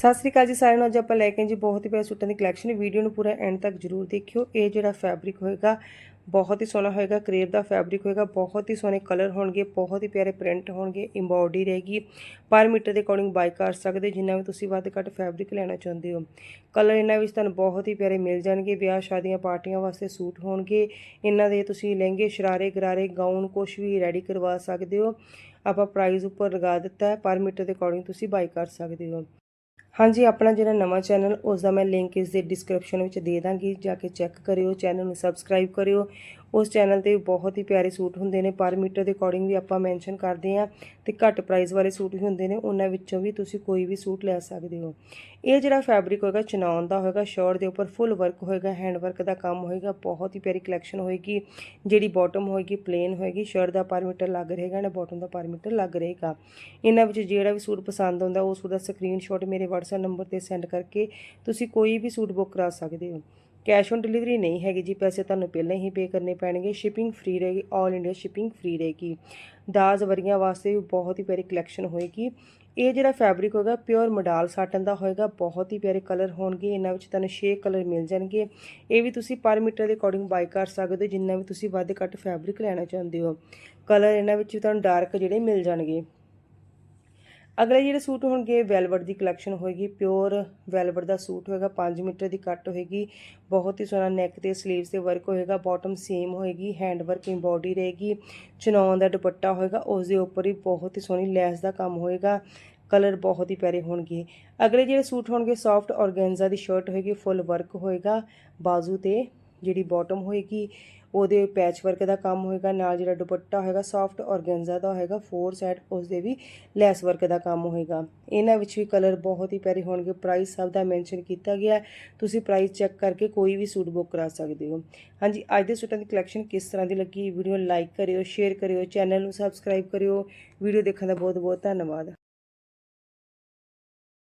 ਸਤਿ ਸ੍ਰੀ ਅਕਾਲ ਜੀ ਸਾਰਿਆਂ ਨੂੰ। ਅੱਜ ਆਪਾਂ ਲੈ ਕੇ ਜੀ ਬਹੁਤ ਹੀ ਪਿਆਰੇ ਸੂਟਾਂ ਦੀ ਕਲੈਕਸ਼ਨ ਵੀਡੀਓ ਨੂੰ ਪੂਰਾ ਐਂਡ ਤੱਕ ਜਰੂਰ ਦੇਖਿਓ। ਇਹ ਜਿਹੜਾ ਫੈਬਰਿਕ ਹੋਏਗਾ, ਬਹੁਤ ਹੀ ਸੋਹਣਾ ਹੋਏਗਾ। ਕਰੇਪ ਦਾ ਫੈਬਰਿਕ ਹੋਏਗਾ, ਬਹੁਤ ਹੀ ਸੋਹਣੇ ਕਲਰ ਹੋਣਗੇ, ਬਹੁਤ ਹੀ ਪਿਆਰੇ ਪ੍ਰਿੰਟ ਹੋਣਗੇ ਐਮਬੋਡੀ ਰਹੇਗੀ। ਪਰ ਮੀਟਰ ਦੇ ਅਕੋਰਡਿੰਗ ਬਾਈ ਕਰ ਸਕਦੇ, ਜਿੰਨਾ ਵੀ ਤੁਸੀਂ ਵੱਧ ਘੱਟ ਫੈਬਰਿਕ ਲੈਣਾ ਚਾਹੁੰਦੇ ਹੋ। ਕਲਰ ਇਹਨਾਂ ਵਿੱਚ ਤੁਹਾਨੂੰ ਬਹੁਤ ਹੀ ਪਿਆਰੇ ਮਿਲ ਜਾਣਗੇ। ਵਿਆਹ, ਸ਼ਾਦੀਆਂ, ਪਾਰਟੀਆਂ ਵਾਸਤੇ ਸੂਟ ਹੋਣਗੇ। ਇਹਨਾਂ ਦੇ ਤੁਸੀਂ ਲਹਿੰਗੇ, ਸ਼ਰਾਰੇ, ਗਰਾਰੇ ਗਾਊਨ ਕੁਝ ਵੀ ਰੈਡੀ ਕਰਵਾ ਸਕਦੇ ਹੋ। ਆਪਾਂ ਪ੍ਰਾਈਸ ਉੱਪਰ ਲਗਾ ਦਿੱਤਾ ਹੈ, ਪਰ ਮੀਟਰ ਦੇ ਅਕੋਰਡਿੰਗ ਤੁਸੀਂ ਬਾਈ ਕਰ ਸਕਦੇ ਹੋ। ਹਾਂਜੀ, ਆਪਣਾ ਜਿਹੜਾ ਨਵਾਂ ਚੈਨਲ ਉਸ ਦਾ ਮੈਂ ਲਿੰਕ ਇਸ ਦੇ ਡਿਸਕ੍ਰਿਪਸ਼ਨ ਵਿੱਚ ਦੇ ਦਾਂਗੀ। ਜਾ ਕੇ ਚੈੱਕ ਕਰਿਓ ਚੈਨਲ ਨੂੰ ਸਬਸਕ੍ਰਾਈਬ ਕਰਿਓ। ਉਸ ਚੈਨਲ ਤੇ ਬਹੁਤ ਹੀ ਪਿਆਰੇ ਸੂਟ ਹੁੰਦੇ ਨੇ, ਪਰ ਮੀਟਰ ਦੇ ਅਕੋਰਡਿੰਗ ਵੀ ਆਪਾਂ ਮੈਂਸ਼ਨ ਕਰਦੇ ਆ ਤੇ ਘੱਟ ਪ੍ਰਾਈਸ ਵਾਲੇ ਸੂਟ ਵੀ ਹੁੰਦੇ ਨੇ, ਉਹਨਾਂ ਵਿੱਚੋਂ ਵੀ ਤੁਸੀਂ ਕੋਈ ਵੀ ਸੂਟ ਲੈ ਸਕਦੇ ਹੋ। ਇਹ ਜਿਹੜਾ ਫੈਬਰਿਕ ਹੋਏਗਾ ਚਨਾਉਣ ਦਾ ਹੋਏਗਾ ਸ਼ਰਟ ਦੇ ਉੱਪਰ ਫੁੱਲ ਵਰਕ ਹੋਏਗਾ ਹੈਂਡ ਵਰਕ ਦਾ ਕੰਮ ਹੋਏਗਾ, ਬਹੁਤ ਹੀ ਪਿਆਰੀ ਕਲੈਕਸ਼ਨ ਹੋਏਗੀ, ਜਿਹੜੀ ਬਾਟਮ ਹੋਏਗੀ ਪਲੇਨ ਹੋਏਗੀ ਸ਼ਰਟ ਦਾ ਪਰ ਮੀਟਰ ਲੱਗ ਰਹੇਗਾ ਨਾ ਬਾਟਮ ਦਾ ਪਰ ਮੀਟਰ ਲੱਗ ਰਹੇਗਾ। ਇਹਨਾਂ ਵਿੱਚ ਜਿਹੜਾ ਵੀ ਸੂਟ ਪਸੰਦ ਆਉਂਦਾ, ਉਸ ਸੂਟ ਦਾ ਸਕਰੀਨਸ਼ਾਟ ਮੇਰੇ WhatsApp ਨੰਬਰ ਤੇ ਸੈਂਡ ਕਰਕੇ ਤੁਸੀਂ ਕੋਈ ਵੀ ਸੂਟ ਬੁੱਕ ਕਰਾ ਸਕਦੇ ਹੋ। ਕੈਸ਼ ਔਨ ਡਿਲੀਵਰੀ ਨਹੀਂ ਹੈਗੀ ਜੀ, ਪੈਸੇ ਤੁਹਾਨੂੰ ਪਹਿਲਾਂ ਹੀ ਪੇ ਕਰਨੇ ਪੈਣਗੇ ਸ਼ਿਪਿੰਗ ਫ੍ਰੀ ਰਹੇਗੀ 올 ਇੰਡੀਆ ਸ਼ਿਪਿੰਗ ਫ੍ਰੀ ਰਹੇਗੀ। ਦਾਜ ਵਰੀਆਂ ਵਾਸਤੇ ਵੀ ਬਹੁਤ ਹੀ ਪਿਆਰੀ ਕਲੈਕਸ਼ਨ ਹੋਏਗੀ। ਇਹ ਜਿਹੜਾ ਫੈਬਰਿਕ ਹੋਗਾ ਪਿਓਰ ਮਡਾਲ ਸਾਟਨ ਦਾ ਹੋਏਗਾ, ਬਹੁਤ ਹੀ ਪਿਆਰੇ ਕਲਰ ਹੋਣਗੇ, ਇਹਨਾਂ ਵਿੱਚ ਤੁਹਾਨੂੰ 6 ਕਲਰ ਮਿਲ ਜਾਣਗੇ। ਇਹ ਵੀ ਤੁਸੀਂ ਪਰ ਮੀਟਰ ਦੇ ਅਕੋਰਡਿੰਗ ਬਾਈ ਕਰ ਸਕਦੇ ਹੋ, ਜਿੰਨਾ ਵੀ ਤੁਸੀਂ ਵੱਧ ਘੱਟ ਫੈਬਰਿਕ ਲੈਣਾ ਚਾਹੁੰਦੇ ਹੋ। ਕਲਰ ਇਹਨਾਂ ਵਿੱਚ ਵੀ ਤੁਹਾਨੂੰ ਡਾਰਕ ਜਿਹੜੇ ਮਿਲ ਜਾਣਗੇ। ਅਗਲੇ ਜਿਹੜੇ ਸੂਟ ਹੋਣਗੇ, ਵੈਲਵਟ ਦੀ ਕਲੈਕਸ਼ਨ ਹੋਏਗੀ ਪਿਓਰ ਵੈਲਵਟ ਦਾ ਸੂਟ ਹੋਏਗਾ 5 ਮੀਟਰ ਦੀ ਕੱਟ ਹੋਏਗੀ, ਬਹੁਤ ਹੀ ਸੋਹਣਾ ਨੈਕ ਤੇ 슬ੀਵਸ ਤੇ ਵਰਕ ਹੋਏਗਾ ਬਾਟਮ ਸੇਮ ਹੋਏਗੀ ਹੈਂਡ ਵਰਕ ਇੰਬੋਡੀ ਰਹੇਗੀ ਚਨੌਨ ਦਾ ਦੁਪੱਟਾ ਹੋਏਗਾ ਉਸ ਦੇ ਉੱਪਰ ਹੀ ਬਹੁਤ ਹੀ ਸੋਹਣੀ ਲੈਸ ਦਾ ਕੰਮ ਹੋਏਗਾ ਕਲਰ ਬਹੁਤ ਹੀ ਪਿਆਰੇ ਹੋਣਗੇ। ਅਗਲੇ ਜਿਹੜੇ ਸੂਟ ਹੋਣਗੇ ਸੌਫਟ ਔਰਗੈਂਜ਼ਾ ਦੀ ਸ਼ਰਟ ਹੋਏਗੀ ਫੁੱਲ ਵਰਕ ਹੋਏਗਾ, ਬਾਜ਼ੂ ਤੇ ਜਿਹੜੀ ਬਾਟਮ ਹੋਏਗੀ, ਉਹਦੇ ਪੈਚ ਵਰਕ ਦਾ ਕੰਮ ਹੋਏਗਾ, ਨਾਲ ਜਿਹੜਾ ਦੁਪੱਟਾ ਹੋਏਗਾ ਸੌਫਟ ਔਰਗੈਂਜ਼ਾ ਦਾ ਹੋਏਗਾ ਫੋਰ ਸਾਈਡ ਉਸ ਦੇ ਵੀ ਲੈਸ ਵਰਕ ਦਾ ਕੰਮ ਹੋਏਗਾ। ਇਹਨਾਂ ਵਿੱਚ ਵੀ ਕਲਰ ਬਹੁਤ ਹੀ ਪਿਆਰੇ ਹੋਣਗੇ। ਪ੍ਰਾਈਸ ਸਭ ਦਾ ਮੈਂਸ਼ਨ ਕੀਤਾ ਗਿਆ ਤੁਸੀਂ ਪ੍ਰਾਈਸ ਚੈੱਕ ਕਰਕੇ ਕੋਈ ਵੀ ਸੂਟ ਬੁੱਕ ਕਰਾ ਸਕਦੇ ਹੋ। ਹਾਂਜੀ, ਅੱਜ ਦੇ ਸੂਟਾਂ ਦੀ ਕਲੈਕਸ਼ਨ ਕਿਸ ਤਰ੍ਹਾਂ ਦੀ ਲੱਗੀ? ਵੀਡੀਓ ਲਾਈਕ ਕਰਿਓ ਸ਼ੇਅਰ ਕਰਿਓ ਚੈਨਲ ਨੂੰ ਸਬਸਕ੍ਰਾਈਬ ਕਰਿਓ। ਵੀਡੀਓ ਦੇਖਣ ਦਾ ਬਹੁਤ ਬਹੁਤ ਧੰਨਵਾਦ।